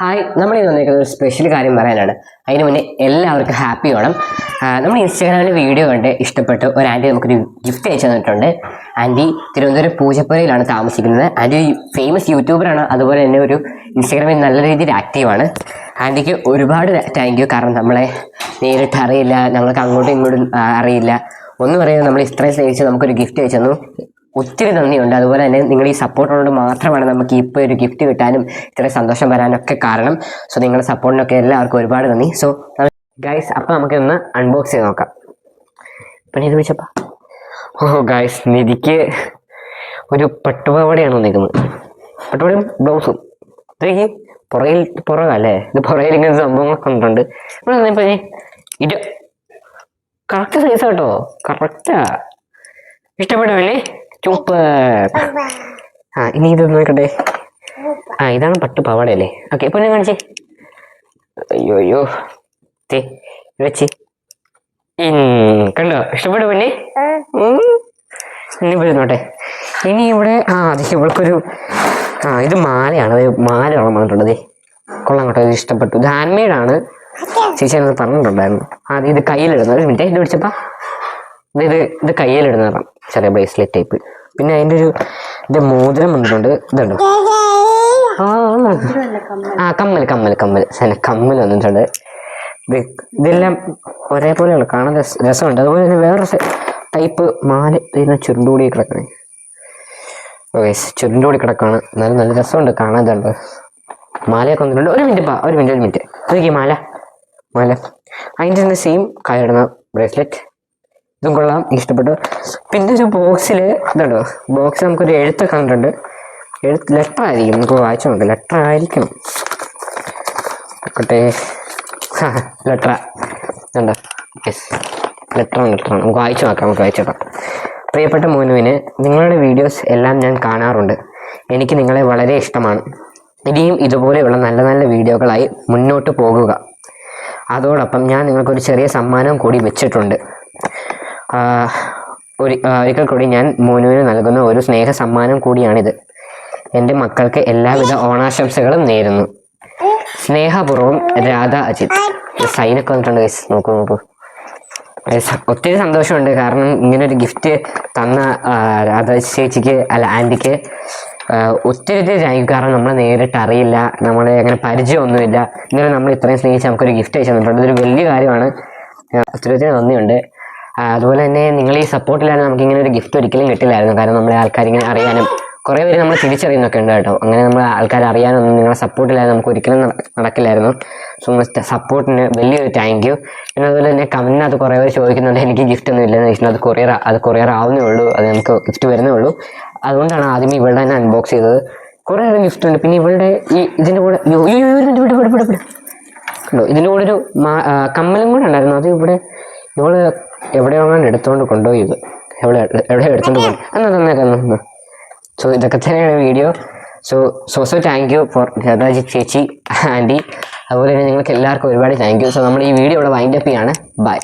Hi നമ്മൾ ഇന്ന് വന്നിരിക്കുന്ന ഒരു സ്പെഷ്യൽ കാര്യം പറയാനാണ്. അതിന് മുന്നേ എല്ലാവർക്കും ഹാപ്പി ഓണം. നമ്മൾ ഇൻസ്റ്റാഗ്രാമിൽ വീഡിയോ കണ്ട് ഇഷ്ടപ്പെട്ട് ഒരു ആന്റി നമുക്കൊരു ഗിഫ്റ്റ് അയച്ചു തന്നിട്ടുണ്ട്. ആന്റി തിരുവനന്തപുരം പൂജപ്പുരയിലാണ് താമസിക്കുന്നത്. ആന്റി ഒരു ഫേമസ് യൂട്യൂബറാണ് അതുപോലെ തന്നെ ഒരു ഇൻസ്റ്റാഗ്രാമിൽ നല്ല രീതിയിൽ ആക്റ്റീവാണ് ആന്റിക്ക് ഒരുപാട് താങ്ക് യു കാരണം നമ്മളെ നേരിട്ട് അറിയില്ല ഞങ്ങൾക്ക് അങ്ങോട്ടും ഇങ്ങോട്ടും അറിയില്ല. ഒന്നും അറിയാതെ നമ്മൾ ഇത്രയും സ്നേഹിച്ച് നമുക്കൊരു ഗിഫ്റ്റ് അയച്ചു തന്നു. ഒത്തിരി നന്ദിയുണ്ട്. അതുപോലെ തന്നെ നിങ്ങൾ ഈ സപ്പോർട്ട് കൊണ്ട് മാത്രമാണ് നമുക്ക് ഇപ്പോൾ ഒരു ഗിഫ്റ്റ് കിട്ടാനും ഇത്ര സന്തോഷം വരാനൊക്കെ കാരണം. സോ നിങ്ങളുടെ സപ്പോർട്ടിനൊക്കെ എല്ലാവർക്കും ഒരുപാട് നന്ദി. സോ ഗൈസ് അപ്പം നമുക്ക് ഇന്ന് അൺബോക്സ് ചെയ്ത് നോക്കാം. പിന്നെ ഇത് വെച്ചപ്പാ ഓ ഗൈസ് നിധിക്ക് ഒരു പട്ടുപാവടയാണ് വന്നിരിക്കുന്നത്. പട്ടുപാടിയും ബ്ലൗസും ഇത്രയ്ക്ക് പുറകിൽ പുറകല്ലേ ഇത് പുറകിൽ ഇങ്ങനെ സംഭവങ്ങളൊക്കെ ഉണ്ട് ദേ ഇത് കറക്റ്റ് സൈസ് കേട്ടോ കറക്റ്റാ ഇഷ്ടപ്പെടുമല്ലേ സൂപ്പർ ആ ഇനി ഇത് നോക്കട്ടെ. ആ ഇതാണ് പട്ട് പാവാടയല്ലേ? ഓക്കെ ഇപ്പൊ ഞാൻ കാണിച്ചേ. അയ്യോ അയ്യോ തേ വെച്ച്. കണ്ടോ? ഇഷ്ടപ്പെട്ടു പിന്നെ? ഇനി പോയിരുന്നോട്ടെ ഇനി ഇവിടെ ആ അതെ ഇവൾക്കൊരു ആ ഇത് മാലയാണ്. ഒരു മാല വന്നിട്ടുണ്ട് ദേ. കൊള്ളാം കേട്ടോ ഇത് ഇഷ്ടപ്പെട്ടു. ഇത് ഹാൻഡ് മെയ്ഡാണ് ചേച്ചി പറഞ്ഞിട്ടുണ്ടായിരുന്നു. ആ ഇത് ഇത് കയ്യിലിടുന്നത് ഒരു മിനിറ്റ് ഇത് പിടിച്ചപ്പാ. ഇത് ഇത് കയ്യിലിടുന്ന കയ്യിലിടുന്നതാണ് ചെറിയ ബ്രേസ്ലെറ്റ് ടൈപ്പ് പിന്നെ അതിന്റെ ഒരു ഇത് മോതിരം വന്നിട്ടുണ്ട്. ഇതുണ്ട്. ആ കമ്മൽ കമ്മൽ കമ്മൽ. സന കമ്മൽ വന്നിട്ടുണ്ട്. ഇത് ഇതെല്ലാം ഒരേപോലെയുള്ള. കാണാൻ രസ രസമുണ്ട്. അതുപോലെ തന്നെ വേറെ ടൈപ്പ് മാല ഇതിനെ ചുരുണ്ടുകൂടി കിടക്കണേ. ഓക്കെ ചുരുണ്ടുകൂടി കിടക്കാണ്. നല്ല നല്ല രസമുണ്ട് കാണാൻ ഇതുണ്ട്. മാലയൊക്കെ വന്നിട്ടുണ്ട്. ഒരു മിനിറ്റ് പാ ഒരു മിനിറ്റ് ഒരു മിനിറ്റ്. നോക്കിയേ മാല മാല. അതിന്റെ തന്നെ സെയിം കയറുന്ന ബ്രേസ്ലെറ്റ് ഇതും കൊള്ളാം ഇഷ്ടപ്പെട്ടു. പിന്നെ ഒരു ബോക്സിൽ ഇതുണ്ടോ? ബോക്സ് നമുക്കൊരു എഴുത്ത് കണ്ടിട്ടുണ്ട്. എഴുത്ത് ലെറ്റർ ആയിരിക്കും നമുക്ക് വായിച്ചു നോക്കാം. ലെറ്റർ ആയിരിക്കണം നോക്കട്ടെ ലെറ്റർ ഉണ്ടോ യെസ് ലെറ്ററാണ് ലെറ്ററാണ് നമുക്ക് വായിച്ചു നോക്കാം നമുക്ക് വായിച്ചു നോക്കാം. പ്രിയപ്പെട്ട മോനുവിന് നിങ്ങളുടെ വീഡിയോസ് എല്ലാം ഞാൻ കാണാറുണ്ട്. എനിക്ക് നിങ്ങളെ വളരെ ഇഷ്ടമാണ്. ഇനിയും ഇതുപോലെയുള്ള നല്ല നല്ല വീഡിയോകളായി മുന്നോട്ട് പോകുക. അതോടൊപ്പം ഞാൻ നിങ്ങൾക്കൊരു ചെറിയ സമ്മാനം കൂടി വെച്ചിട്ടുണ്ട്. ഒരു ഒരിക്കൽ കൂടി ഞാൻ മോനുവിന് നൽകുന്ന ഒരു സ്നേഹ സമ്മാനം കൂടിയാണിത്. എന്റെ മക്കൾക്ക് എല്ലാവിധ ഓണാശംസകളും നേരുന്നു. സ്നേഹപൂർവം രാധ അജിത്. സൈനൊക്കെ വന്നിട്ടുണ്ട് guys. നോക്കൂ നോക്കൂ. ഒത്തിരി സന്തോഷമുണ്ട്. കാരണം ഇങ്ങനെ ഒരു ഗിഫ്റ്റ് തന്ന രാധ ചേച്ചിക്ക് അല്ല ആന്റിക്ക് ഒത്തിരി ഒത്തിരി താങ്ക് കാരണം നമ്മളെ നേരിട്ട് അറിയില്ല. നമ്മളെ അങ്ങനെ പരിചയമൊന്നുമില്ല. ഇങ്ങനെ നമ്മൾ ഇത്രയും സ്നേഹിച്ച് നമുക്കൊരു ഗിഫ്റ്റ് അയച്ചു തന്നിട്ടുണ്ട്. ഇതൊരു വലിയ കാര്യമാണ്. ഒത്തിരി ഒത്തിരി നന്ദിയുണ്ട്. അതുപോലെ തന്നെ നിങ്ങൾ ഈ സപ്പോർട്ടിലാണ് നമുക്ക് ഇങ്ങനെ ഒരു ഗിഫ്റ്റ് ഒരിക്കലും കിട്ടില്ലായിരുന്നു. കാരണം നമ്മളെ ആൾക്കാർ ഇങ്ങനെ അറിയാനും കുറേ പേര് നമ്മൾ തിരിച്ചറിയുന്നൊക്കെ ഉണ്ട് കേട്ടോ. അങ്ങനെ നമ്മൾ ആൾക്കാർ അറിയാനൊന്നും നിങ്ങളെ സപ്പോർട്ടില്ലാതെ നമുക്ക് ഒരിക്കലും നടക്കില്ലായിരുന്നു. സോ സപ്പോർട്ടിന് വലിയൊരു താങ്ക് യു പിന്നെ അതുപോലെ തന്നെ കമന്റിനകത്ത് കുറേ പേര് ചോദിക്കുന്നുണ്ട് എനിക്ക് ഗിഫ്റ്റ് ഒന്നും ഇല്ലെന്ന്. ചോദിക്കുന്നത് അത് കൊറിയർ അത് കൊറിയർ ആവുന്നേ ഉള്ളൂ. അത് നമുക്ക് ഗിഫ്റ്റ് വരുന്നേ ഉള്ളൂ. അതുകൊണ്ടാണ് ആദ്യം ഇവളുടെ തന്നെ അൺബോക്സ് ചെയ്തത്. കുറേ ഗിഫ്റ്റ് ഉണ്ട്. പിന്നെ ഇവളുടെ ഈ ഇതിന്റെ കൂടെ ഇവിടെ, ഇവിടെ, ഇവിടെ, ഇവിടെ, ഇവിടെ. ഇതിന്റെ കൂടെ ഒരു കമ്മലും കൂടെ ഉണ്ടായിരുന്നു. അത് ഇവിടെ ഇവൾ എവിടെയോ അങ്ങനെ എടുത്തുകൊണ്ട് കൊണ്ടുപോയി ഇത്. എവിടെ എവിടെ എടുത്തുകൊണ്ട് പോയി എന്നാ തന്നേക്കുന്നു സോ ഇതൊക്കെ തന്നെയാണ് video so so so thank you for ഗതാജി ചേച്ചി ആന്റി അതുപോലെ തന്നെ നിങ്ങൾക്ക് എല്ലാവർക്കും ഒരുപാട് താങ്ക് യു സോ നമ്മൾ ഈ വീഡിയോ ഇവിടെ വൈൻഡപ്പ് ചെയ്യാണ്. ബൈ